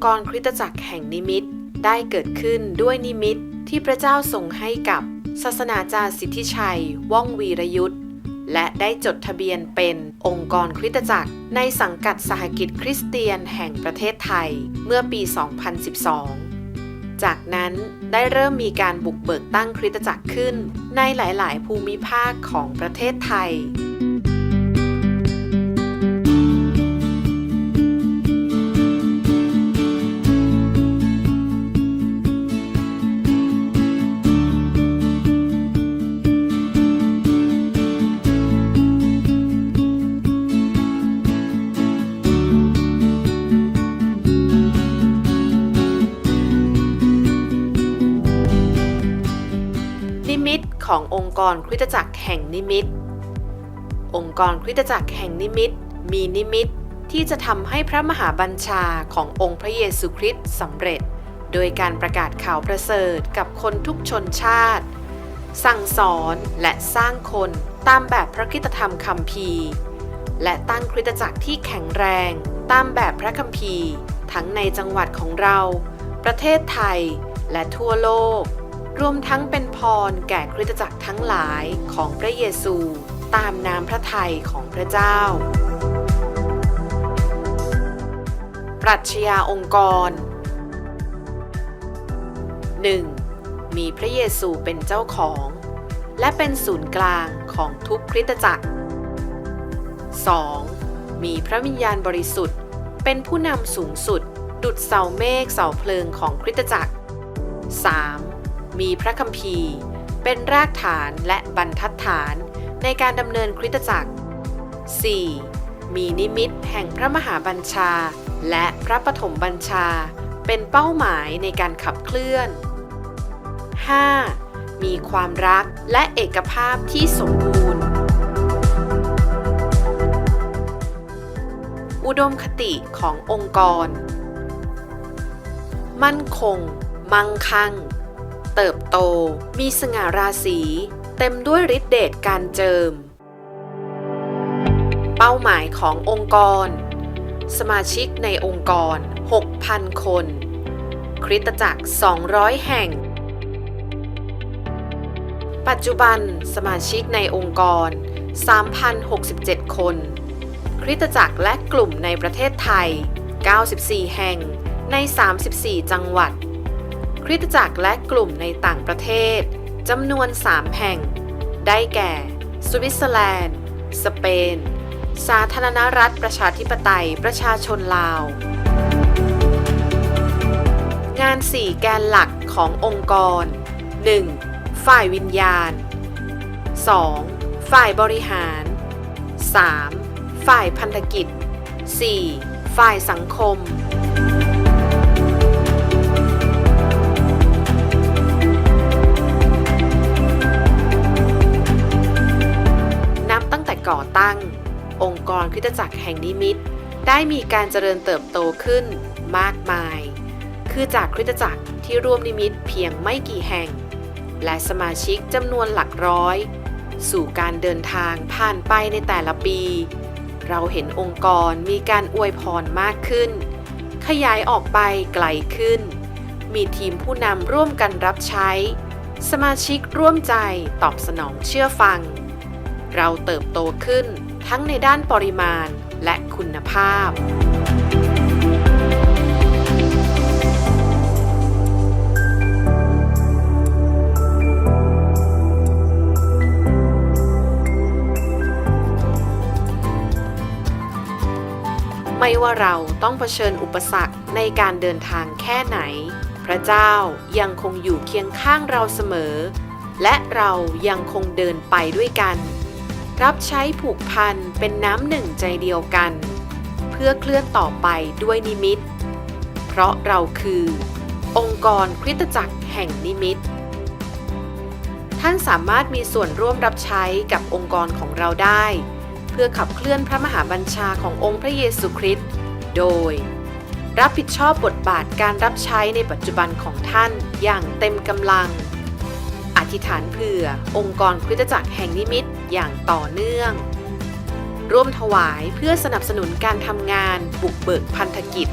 ค์กรคริสตจักรแห่งนิมิต ได้เกิดขึ้นด้วยนิมิตที่พระเจ้าทรงให้กับศาสนาจารย์สิทธิชัย ว่องวีรยุทธและได้จดทะเบียนเป็นองค์กรคริสตจักร ในสังกัดสหกิจคริสเตียนแห่งประเทศไทยเมื่อปี 2012 จากนั้นได้เริ่มมีการบุกเบิกตั้งคริสตจักรขึ้น ในหลาย ๆ ภูมิภาคของประเทศไทย มิตขององค์กรคริสตจักรแห่งนิมิต องค์กรคริสตจักรแห่งนิมิต มีนิมิตที่จะทำให้พระมหาบัญชาขององค์พระเยซูคริสต์สำเร็จ โดยการประกาศข่าวประเสริฐกับคนทุกชนชาติ สั่งสอนและสร้างคนตามแบบพระคิตธรรมคัมภีร์ และตั้งคริสตจักรที่แข็งแรงตามแบบพระคัมภีร์ ทั้งในจังหวัดของเรา ประเทศไทย และทั่วโลก รวมทั้งเป็นพรแก่คริสตจักรทั้งหลายของพระเยซูตามน้ำพระทัยของพระเจ้า ปรัชญาองค์กร 1. มีพระเยซูเป็นเจ้าของ และเป็นศูนย์กลางของทุกคริสตจักร 2. มีพระวิญญาณบริสุทธิ์ เป็นผู้นำสูงสุด ดุดเสาเมฆเสาเพลิงของคริสตจักร 3. มีพระคัมภีร์ เป็นรากฐานและบรรทัดฐานในการดำเนินคริสตจักร 4. มีนิมิตแห่งพระมหาบัญชา และพระปฐมบัญชา เป็นเป้าหมายในการขับเคลื่อน 5. มีความรักและเอกภาพที่สมบูรณ์ อุดมคติขององค์กร มั่นคง มั่งคั่ง เติบโต มีสง่าราศีเต็มด้วยฤทธิเดชการเจิม เป้าหมายขององค์กร สมาชิกในองค์กร 6,000 คน คริสตจักร 200 แห่ง ปัจจุบันสมาชิกในองค์กร 3,067 คน คริสตจักรและกลุ่มในประเทศไทย 94 แห่งใน 34 จังหวัด ริสตจักรและกลุ่มในต่างประเทศจำนวน 3 แห่ง ได้แก่ สวิตเซอร์แลนด์ สเปน สาธารณรัฐประชาธิปไตยประชาชนลาว งาน 4 แกนหลักขององค์กร 1. ฝ่ายวิญญาณ 2. ฝ่ายบริหาร 3. ฝ่ายพันธกิจ 4. ฝ่ายสังคม ง องค์กรคริสตจักรแห่งนิมิต ได้มีการเจริญเติบโตขึ้นมากมาย คือจากคริสตจักรที่ร่วมนิมิตเพียงไม่กี่แห่ง และสมาชิกจำนวนหลักร้อย สู่การเดินทางผ่านไปในแต่ละปี เราเห็นองค์กรมีการอวยพรมากขึ้น ขยายออกไปไกลขึ้น มีทีมผู้นำร่วมกันรับใช้ สมาชิกร่วมใจตอบสนองเชื่อฟัง เราเติบโตขึ้นทั้งในด้านปริมาณและคุณภาพ ไม่ว่าเราต้องเผชิญอุปสรรคในการเดินทางแค่ไหน พระเจ้ายังคงอยู่เคียงข้างเราเสมอ และเรายังคงเดินไปด้วยกัน รับใช้ผูกพันเป็นน้ำหนึ่งใจเดียวกัน เพื่อเคลื่อนต่อไปด้วยนิมิต เพราะเราคือ องค์กรคริสตจักรแห่งนิมิต ท่านสามารถมีส่วนร่วมรับใช้กับองค์กรของเราได้ เพื่อขับเคลื่อนพระมหาบัญชาขององค์พระเยซูคริสต์โดย รับผิดชอบบทบาทการรับใช้ในปัจจุบันของท่านอย่างเต็มกำลัง ธิษฐานเผื่อ องค์กรคริสตจักรแห่งนิมิตอย่างต่อเนื่อง ร่วมถวายเพื่อสนับสนุนการทำงานบุกเบิกพันธกิจ